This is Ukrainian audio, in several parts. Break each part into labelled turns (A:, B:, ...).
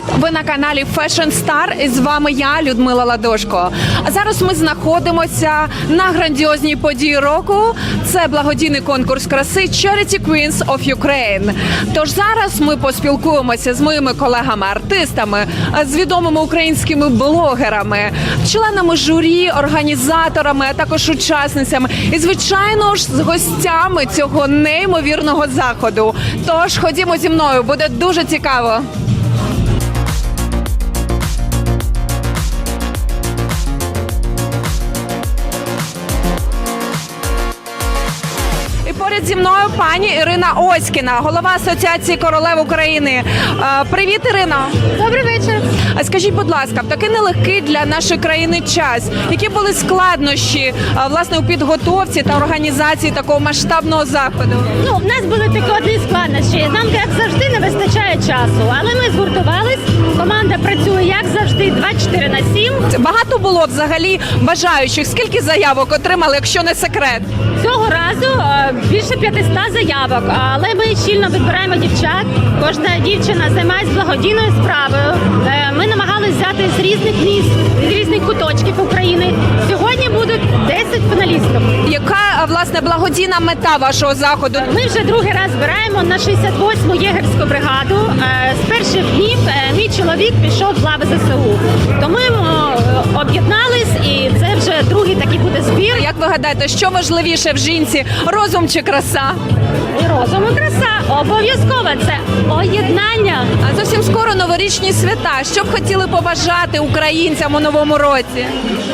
A: Привіт! Ви на каналі Fashion Star і з вами я, Людмила Ладошко. А зараз ми знаходимося на грандіозній події року. Це благодійний конкурс краси Charity Queens of Ukraine. Тож зараз ми поспілкуємося з моїми колегами-артистами, з відомими українськими блогерами, членами журі, організаторами, а також учасницями і, звичайно ж, з гостями цього неймовірного заходу. Тож ходімо зі мною, буде дуже цікаво. Поряд зі мною пані Ірина Оськіна, голова Асоціації королев України. Е, Привіт, Ірино!
B: Добрий вечір.
A: А скажіть, будь ласка, в такий нелегкий для нашої країни час, які були складнощі е, власне у підготовці та організації такого масштабного заходу?
B: Ну, в нас були такі одні складнощі. Нам, як завжди, не вистачає часу. Але ми згуртувались. Команда працює як завжди, 24 на 7.
A: Багато було взагалі бажаючих. Скільки заявок отримали, якщо не секрет?
B: Цього разу е, більше 500 заявок. Але ми щільно відбираємо дівчат. Кожна дівчина займається благодійною справою. Е, Ми намагалися взяти з різних міст, з різних куточків України. Сьогодні будуть 10 фіналістів.
A: Яка е, власне благодійна мета вашого заходу?
B: Ми вже другий раз збираємо на 68-му єгерську бригаду. Е, З перших днів е, мій чоловік пішов в лави ЗСУ. То ми е, такий.
A: Як ви гадаєте, що важливіше в жінці розум чи краса?
B: І розум і краса обов'язково це об'єднання.
A: А зовсім скоро новорічні свята. Що б хотіли побажати українцям у новому році?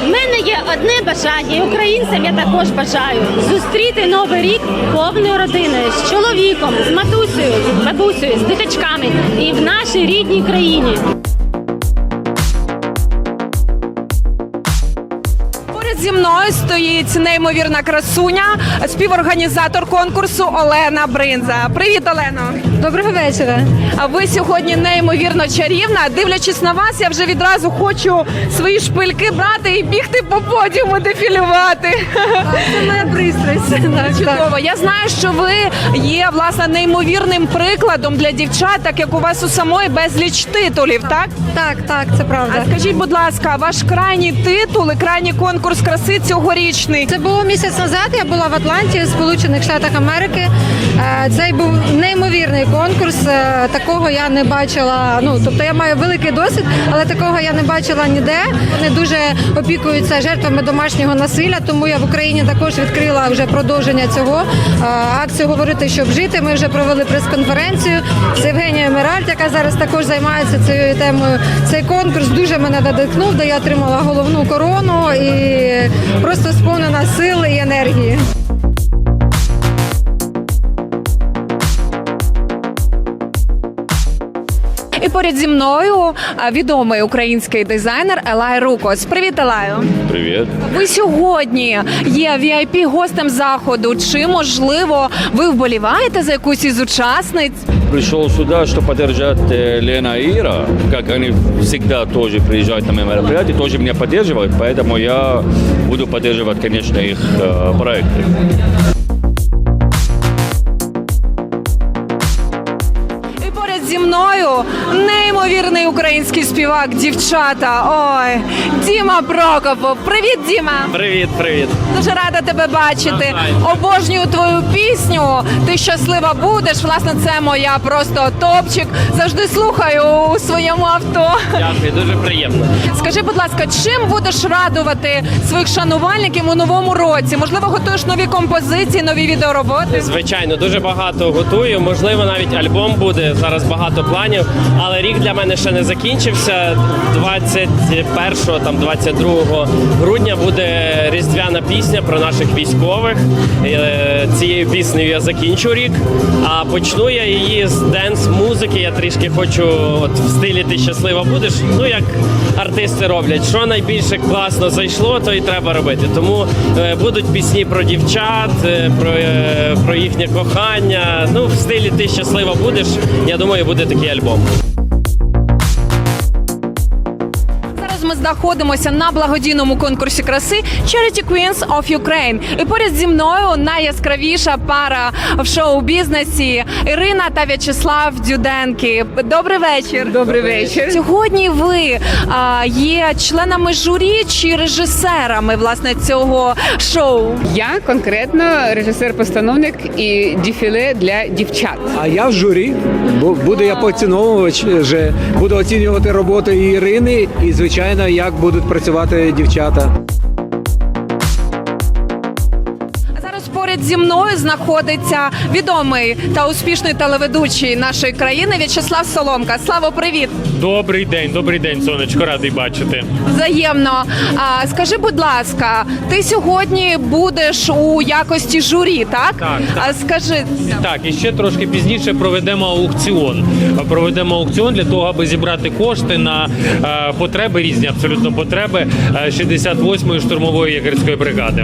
B: У мене є одне бажання, і українцям я також бажаю зустріти новий рік повною родиною з чоловіком, з матусею, з бабусею, з дитячками і в нашій рідній країні.
A: Зі мною стоїть неймовірна красуня, співорганізатор конкурсу Олена Бринза. Привіт, Олено!
B: Доброго вечора.
A: А ви сьогодні неймовірно чарівна. Дивлячись на вас, я вже відразу хочу свої шпильки брати і бігти по подіуму дефілювати.
B: Це моя пристрасть.
A: Чудово. Я знаю, що ви є власне неймовірним прикладом для дівчат, так як у вас у самої безліч титулів, так?
C: Так, так, це правда.
A: А скажіть, будь ласка, ваш крайній титул і крайній конкурс краси цьогорічний.
C: Це було місяць назад. Я була в Атланті, в Сполучених Штатах Америки. Е, Цей був неймовірний конкурс. Е, Такого я не бачила. Ну тобто я маю великий досвід, але такого я не бачила ніде. Вони дуже опікуються жертвами домашнього насилля. Тому я в Україні також відкрила вже продовження цього е, акцію говорити, щоб жити. Ми вже провели прес-конференцію з Євгенією Меральт, яка зараз також займається цією темою. Цей конкурс дуже мене надихнув, де я отримала головну корону і просто сповнена сили і енергії.
A: І поряд зі мною відомий український дизайнер Елай Рукос. Привіт, Елаю.
D: Привет.
A: Ви сьогодні є vip гостем заходу. Чи можливо ви вболіваєте за якусь із учасниць?
D: Пришел сюда, чтобы поддержать э, Лена и Ира, как они всегда тоже приезжают на мои мероприятия, тоже меня поддерживают, поэтому я буду поддерживать, конечно, их э, проекты.
A: Мною неймовірний український співак, дівчата. Ой, Діма Прокопов. Привіт, Діма!
E: Привіт, привіт.
A: Дуже рада тебе бачити. Обожнюю твою пісню. Ти щаслива будеш. Власне, це моя просто топчик. Завжди слухаю у своєму авто.
E: Дякую, дуже приємно.
A: Скажи, будь ласка, чим будеш радувати своїх шанувальників у новому році? Можливо, готуєш нові композиції, нові відеороботи?
E: Звичайно, дуже багато готую. Можливо, навіть альбом буде. Зараз багато планів. Але рік для мене ще не закінчився. 21 там 22 грудня буде різдвяна пісня про наших військових. Е, Цією піснею я закінчу рік. А почну я її з денс-музики. Я трішки хочу от в стилі ти щаслива будеш. Ну як артисти роблять. Що найбільше класно зайшло, то і треба робити. Тому е, будуть пісні про дівчат, е, про, про їхнє кохання. Ну, в стилі ти щаслива будеш. Я думаю, буде такий альбом.
A: Ми знаходимося на благодійному конкурсі краси Charity Queens of Ukraine. І поряд зі мною найяскравіша пара в шоу-бізнесі Ірина та В'ячеслав Дюденки. Добрий вечір. Добрий вечір. Сьогодні ви а, є членами журі чи режисерами власне цього шоу.
F: Я конкретно режисер-постановник і дефіле для дівчат.
G: А я в журі. Бу- Буду я поціновувач, вже буду оцінювати роботу і Ірини, і звичайно, як будуть працювати дівчата.
A: Зі мною знаходиться відомий та успішний телеведучий нашої країни В'ячеслав Соломка. Слава, привіт!
H: Добрий день, добрий день, сонечко, радий бачити.
A: Взаємно. А, скажи, будь ласка, ти сьогодні будеш у якості журі, так?
H: Так, так.
A: А скажи,
H: Так, і ще трошки пізніше проведемо аукціон. Проведемо аукціон для того, аби зібрати кошти на е, потреби різні, абсолютно потреби е, 68-ї штурмової ягерської бригади.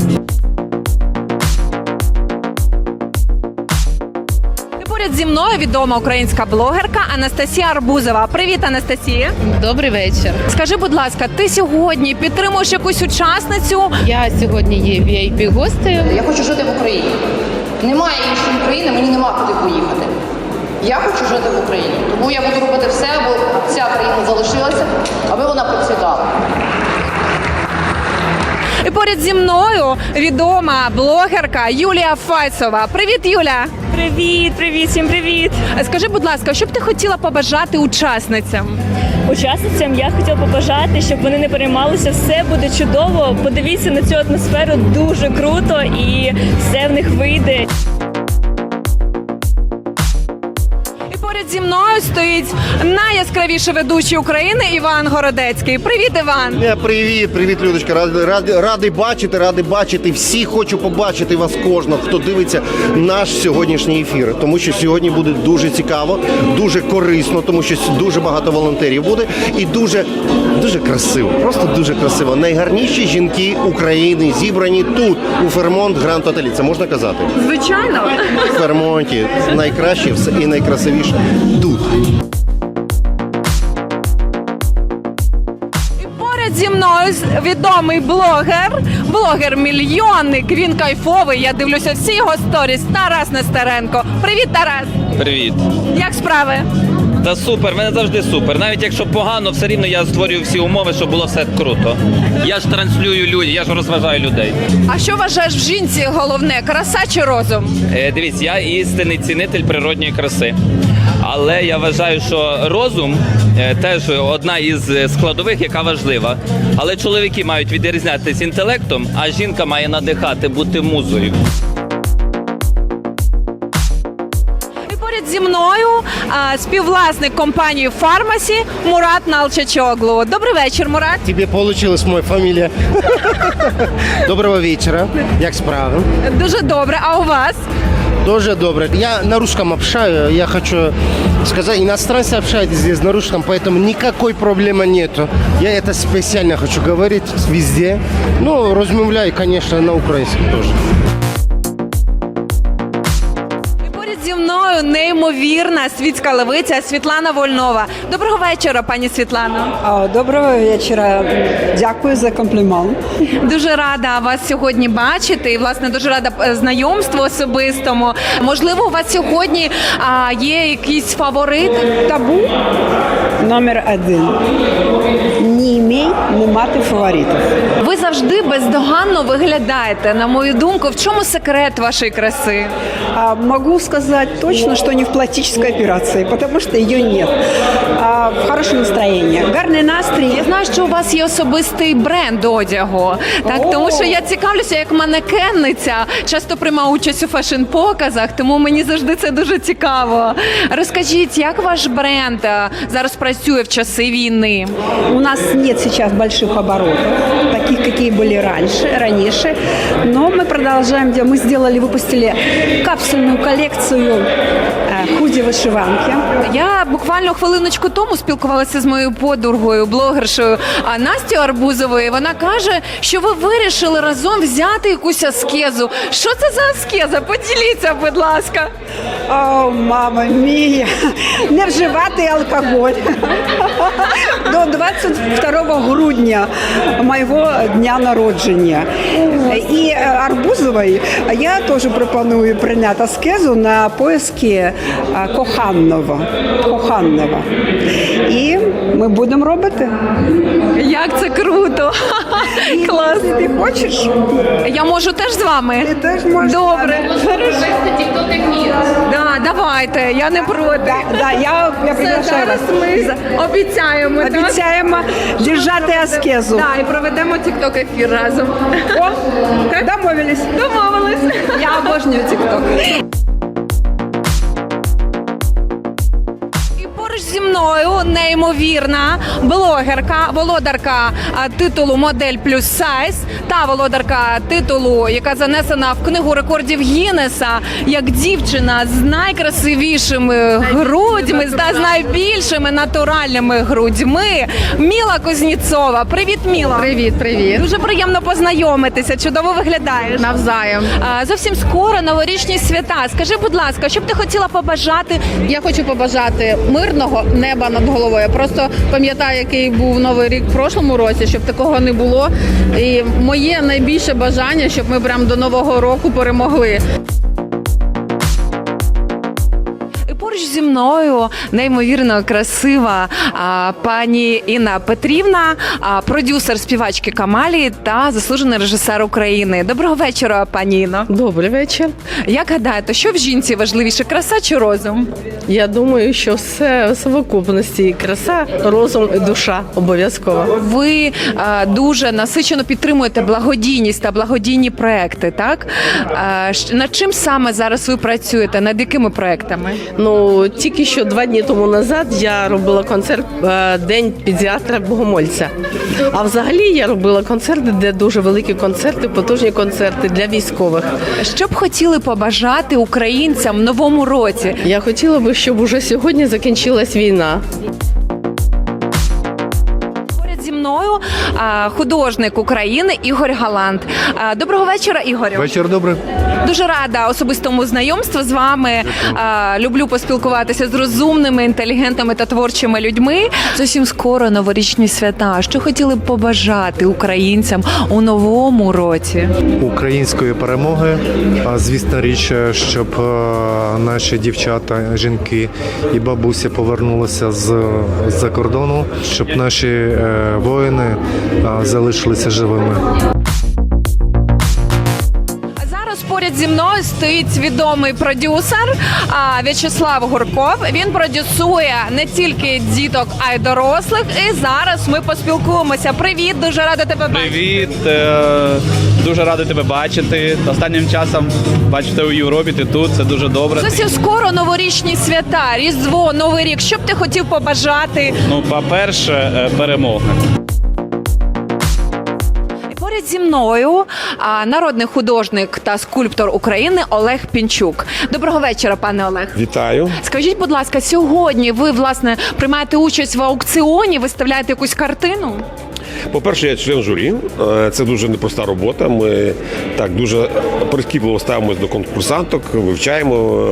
A: Зі мною відома українська блогерка Анастасія Арбузова. Привіт, Анастасія.
I: Добрий вечір.
A: Скажи, будь ласка, ти сьогодні підтримуєш якусь учасницю?
I: Я сьогодні є vip гостею
J: Я хочу жити в Україні. Немає іншої країни, мені нема куди поїхати. Я хочу жити в Україні. Тому я буду робити все, аби ця країна залишилася, аби вона процвітала.
A: І поряд зі мною відома блогерка Юлія Файцова. Привіт, Юля!
K: Привіт, привіт, всім привіт!
A: Скажи, будь ласка, що б ти хотіла побажати учасницям?
K: Учасницям я хотіла побажати, щоб вони не переймалися. Все буде чудово. Подивіться на цю атмосферу дуже круто і все в них вийде.
A: Зі мною стоїть найяскравіший ведучий України Іван Городецький. Привіт, Іван!
L: Е, Привіт, привіт, Людочка. Радий, радий, радий бачити, радий бачити. Всі хочу побачити вас кожного, хто дивиться наш сьогоднішній ефір. Тому що сьогодні буде дуже цікаво, дуже корисно, тому що дуже багато волонтерів буде і дуже, дуже красиво. Просто дуже красиво. Найгарніші жінки України зібрані тут, у Фермонт Гранд Отелі. Це можна казати?
A: Звичайно.
L: В Фермонті найкраще все і найкрасивіше тут.
A: І поряд зі мною відомий блогер, блогер-мільйонник. Він кайфовий. Я дивлюся всі його сторіс. Тарас Нестеренко. Привіт, Тарас!
M: Привіт.
A: Як справи?
M: Та супер, мене завжди супер. Навіть якщо погано, все рівно я створюю всі умови, щоб було все круто. Я ж транслюю люди, я ж розважаю людей.
A: А що вважаєш в жінці головне? Краса чи розум?
M: Е, дивіться, я істинний цінитель природньої краси. Але я вважаю, що розум е, теж одна із е, складових, яка важлива. Але чоловіки мають відрізнятися інтелектом, а жінка має надихати, бути музою.
A: І поряд зі мною а, співвласник компанії Фармасі Мурат Налчачоглу. Добрий вечір, Мурат.
L: Тебе получилась моя фамилия. Доброго вечера. Як справи?
A: Дуже добре. А у вас?
L: Тоже добре. Я на русском общаю. Я хочу сказать, иностранцы общаются здесь на русском, поэтому никакой проблемы нету. Я это специально хочу говорить везде. Ну, размовляю, конечно, на украинском тоже.
A: Мною неймовірна світська левиця Світлана Вольнова. Доброго вечора, пані Світлано.
N: Доброго вечора. Дякую за комплімент.
A: Дуже рада вас сьогодні бачити. І власне дуже рада е, знайомству особистому. Можливо, у вас сьогодні а, є якийсь фаворит?
N: Табу номер один. Не імей не мати фаворитів.
A: Ви завжди бездоганно виглядаєте. На мою думку, в чому секрет вашої краси?
N: А, могу сказать точно, что не в пластической операции, потому что ее нет. А, в хорошем настроении. Гарний настрій.
A: Я знаю, що у вас є особистий бренд одягу. Так, тому що я цікавлюся як манекенниця, часто приймаю участь у фешн-показах, тому мені завжди це дуже цікаво. Розкажіть, як ваш бренд е, зараз працює в часи війни?
N: У нас нет сейчас больших оборотов. Такие таких, какие были раньше, раньше. Но мы продолжаем, делать. мы сделали, выпустили капсульную коллекцию э, худи-вышиванки.
A: Я буквально хвилиночку тому спілкувалася з моєю подругою, блогершою а, Настю Арбузовою. Вона каже, що ви вирішили разом взяти якусь аскезу. Що це за аскеза? Поділіться, будь ласка.
N: О, мама мія, не вживати алкоголь. До 22 грудня моєго дня народження. І е, Арбузової я теж пропоную прийняти аскезу на поиски е, коханного. коханного. І ми будемо робити.
A: Як це круто! Клас!
N: Ти хочеш?
A: Я можу теж з вами?
N: Ти теж можеш.
A: Добре. Да, давайте, я не проти.
N: Да, да, я, я
A: Все, зараз ми
N: За-
A: обіцяємо. так?
N: Держати аскезу.
A: Да, і проведемо тікток ефір разом.
N: О, домовились.
A: Домовились.
N: Я обожнюю TikTok.
A: Мною неймовірна блогерка, володарка титулу Модель плюс сайз та володарка титулу, яка занесена в книгу рекордів Гіннеса як дівчина з найкрасивішими грудьми та з найбільшими натуральними грудьми. Міла Кузніцова. Привіт, Міла.
I: Привіт, привіт.
A: Дуже приємно познайомитися. Чудово виглядаєш.
I: Навзаєм.
A: Зовсім скоро новорічні свята. Скажи, будь ласка, що б ти хотіла побажати
I: Я хочу побажати мирного неба над головою. Я просто пам'ятаю, який був новий рік в прошлому році, щоб такого не було. І моє найбільше бажання, щоб ми прям до нового року перемогли.
A: Поруч зі мною неймовірно красива а, пані Інна Петрівна, а, продюсер співачки Камалі та заслужений режисер України. Доброго вечора, пані Інно.
I: Добрий вечір.
A: Як гадаєте, що в жінці важливіше краса чи розум?
I: Я думаю, що все в совокупності краса, розум, і душа обов'язково.
A: Ви а, дуже насичено підтримуєте благодійність та благодійні проекти. Так а, над чим саме зараз ви працюєте? Над якими проектами?
I: Ну тільки що два дні тому назад я робила концерт е, День педіатра Богомольця. А взагалі я робила концерти, де дуже великі концерти, потужні концерти для військових.
A: Що б хотіли побажати українцям в новому році?
I: Я хотіла би, щоб уже сьогодні закінчилась війна.
A: Мною художник України Ігор Галант. Доброго вечора, Ігорю.
L: Вечір добрий.
A: Дуже рада особистому знайомству з вами. Люблю поспілкуватися з розумними, інтелігентними та творчими людьми. Зовсім скоро новорічні свята. Що хотіли б побажати українцям у новому році?
O: української перемоги. А, Звісна річ, щоб наші дівчата, жінки і бабусі повернулися з за кордону, щоб наші е, воїни залишилися живими.
A: Зараз поряд зі мною стоїть відомий продюсер В'ячеслав Гурков. Він продюсує не тільки діток, а й дорослих. І зараз ми поспілкуємося. Привіт, дуже рада тебе бачити.
P: Привіт, е, дуже радий тебе бачити. Останнім часом бачити у Європі. Ти тут, це дуже добре.
A: Зовсім скоро новорічні свята, Різдво, Новий рік. Що б ти хотів побажати?
P: Ну, по-перше, е, перемога.
A: Поряд зі мною народний художник та скульптор України Олег Пінчук. Доброго вечора, пане Олег.
Q: Вітаю.
A: Скажіть, будь ласка, сьогодні ви власне приймаєте участь в аукціоні, виставляєте якусь картину?
Q: По-перше, я член журі. Е, Це дуже непроста робота. Ми так дуже прискіпливо ставимося до конкурсанток, вивчаємо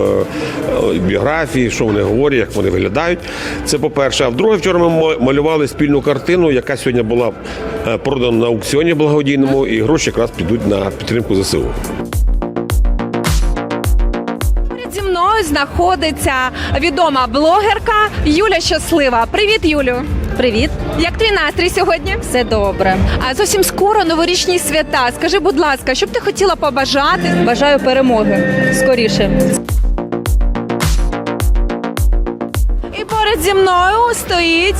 Q: е, біографії, що вони говорять, як вони виглядають. Це по-перше. А вдруге, вчора ми малювали спільну картину, яка сьогодні була е, продана на аукціоні благодійному, і гроші якраз підуть на підтримку ЗСУ.
A: Зі мною знаходиться відома блогерка Юля Щаслива. Привіт, Юлю.
B: Привіт,
A: Як твій настрій сьогодні?
B: все добре.
A: А зовсім скоро новорічні свята. Скажи, будь ласка, що б ти хотіла побажати?
B: Бажаю перемоги скоріше.
A: І поряд зі мною стоїть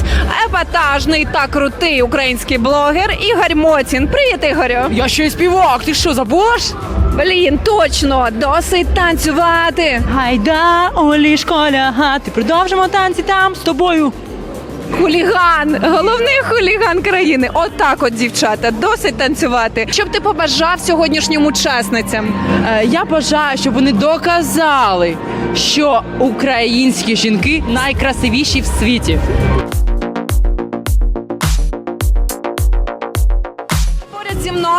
A: епатажний та крутий український блогер Ігор Моцін. Привіт, Ігорю!
E: Я ще й співак, ти що забуш?
A: Блін, точно, досить танцювати.
E: Гайда, у ліжко лягати, продовжимо танці там з тобою.
A: Хуліган, головний хуліган країни. Отак, от дівчата, досить танцювати. Що б ти побажав сьогоднішнім учасницям?
R: Е, Я бажаю, щоб вони доказали, що українські жінки найкрасивіші в світі.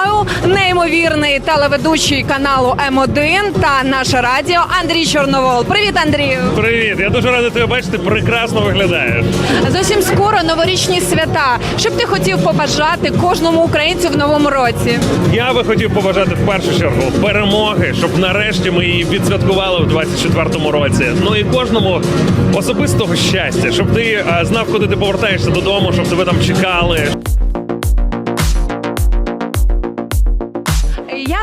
A: Мною неймовірний телеведучий каналу М1 та наше радіо Андрій Чорновол. Привіт, Андрію!
H: Привіт, я дуже радий тебе бачити. Прекрасно виглядаєш.
A: Зовсім скоро новорічні свята. Що б ти хотів побажати кожному українцю в новому році?
H: Я би хотів побажати в першу чергу перемоги, щоб нарешті ми її відсвяткували в 24-му році. Ну і кожному особистого щастя, щоб ти е, знав, куди ти повертаєшся додому, щоб тебе там чекали.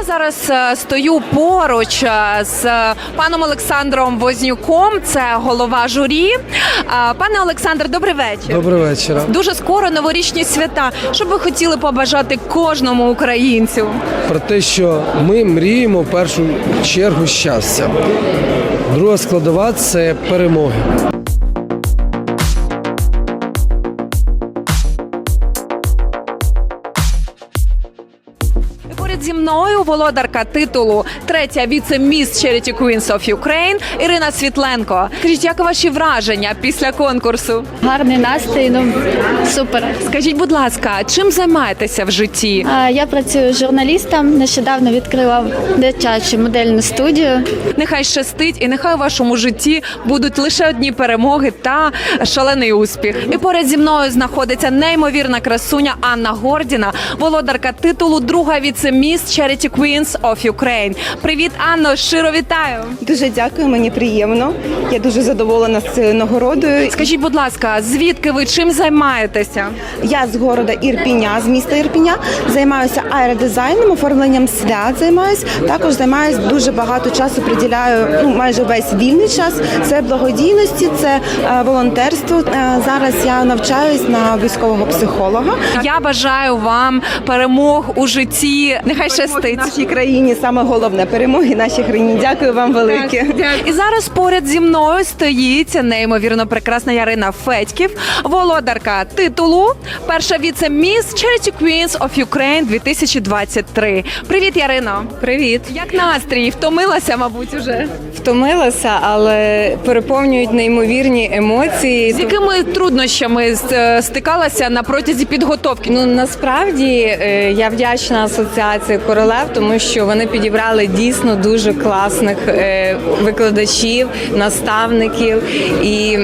A: Зараз е, стою поруч е, з паном Олександром Вознюком. Це голова журі. Е, Пане Олександр, добрий вечір.
S: Добрий вечір.
A: Дуже скоро новорічні свята. Що б ви хотіли побажати кожному українцю?
S: Про те, що ми мріємо в першу чергу щастя. Друга складова це перемоги.
A: Зі мною володарка титулу третя віце-міс Charity Queens of Ukraine Ірина Світленко. Скажіть, як ваші враження після конкурсу?
T: Гарний настрій, ну супер.
A: Скажіть, будь ласка, чим займаєтеся в житті?
T: А, Я працюю журналістом. Нещодавно відкрила дитячу модельну студію.
A: Нехай щастить, і нехай у вашому житті будуть лише одні перемоги та шалений успіх. І поряд зі мною знаходиться неймовірна красуня Анна Гордіна, володарка титулу друга віце-міс Charity Queens of Ukraine. Привіт, Анно! Щиро вітаю!
U: Дуже дякую, мені приємно. Я дуже задоволена з цією нагородою.
A: Скажіть, будь ласка, звідки ви чим займаєтеся?
U: Я з города Ірпіня, з міста Ірпіня, займаюся аеродизайном, оформленням свят. Займаюсь також займаюсь дуже багато часу. Приділяю ну майже весь вільний час. Це благодійності, це е, волонтерство. Е, зараз я навчаюсь на військового психолога.
A: Я бажаю вам перемог у житті. Нехай щастить
U: нашій країні. Саме головне перемоги нашій країні. Дякую вам велике.
A: І зараз поряд зі мною стоїть неймовірно прекрасна Ярина Федьків, володарка титулу, перша віце-міс Charity Queens of Ukraine 2023. Привіт, Ярино.
V: Привіт.
A: Як настрій? Втомилася, мабуть, уже
V: Втомилася, але переповнюють неймовірні емоції.
A: з якими труднощами е, стикалася на протязі підготовки?
V: Ну насправді е, я вдячна асоціації королев, тому що вони підібрали дійсно дуже класних е, викладачів, наставників, і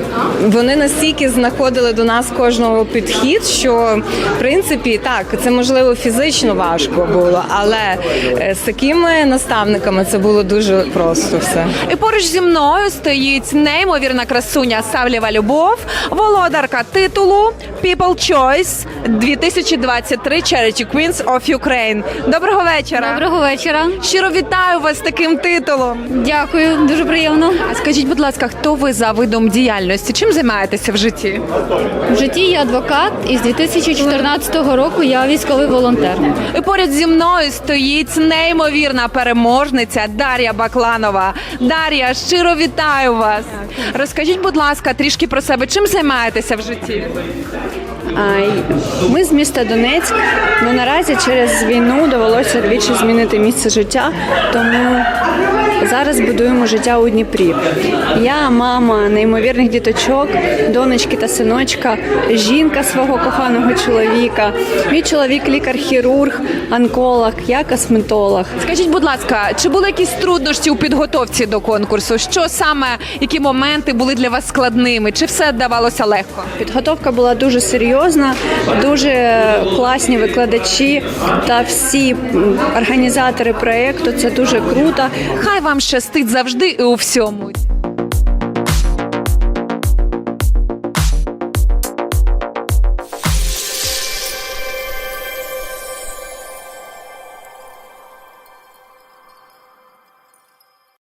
V: вони настільки знаходили до нас кожного підхід, що в принципі так це можливо фізично важко було, але е, з такими наставниками це було дуже просто все.
A: І поруч зі мною стоїть неймовірна красуня Савлєва Любов, володарка титулу People Choice 2023 Charity Queens of Ukraine. Доброго вечора.
T: Доброго вечора.
A: Щиро вітаю вас з таким титулом.
T: Дякую, дуже приємно.
A: А скажіть, будь ласка, хто ви за видом діяльності? Чим займаєтеся в житті?
T: В житті я адвокат, і з 2014 року я військовий волонтер.
A: І поряд зі мною стоїть неймовірна переможниця Дар'я Бакланова. Дар'я, щиро вітаю вас. Розкажіть, будь ласка, трішки про себе. Чим займаєтеся в житті?
V: Ми з міста Донецьк. Ну наразі через війну довелося двічі змінити місце життя, тому зараз будуємо життя у Дніпрі. Я мама неймовірних діточок, донечки та синочка, жінка свого коханого чоловіка. Мій чоловік лікар-хірург, онколог, я косметолог.
A: Скажіть, будь ласка, чи були якісь труднощі у підготовці до конкурсу? Що саме, які моменти були для вас складними? Чи все давалося легко?
V: Підготовка була дуже серйозна, дуже класні викладачі та всі організатори проєкту. Це дуже круто.
A: Хай вам щастить завжди і у всьому.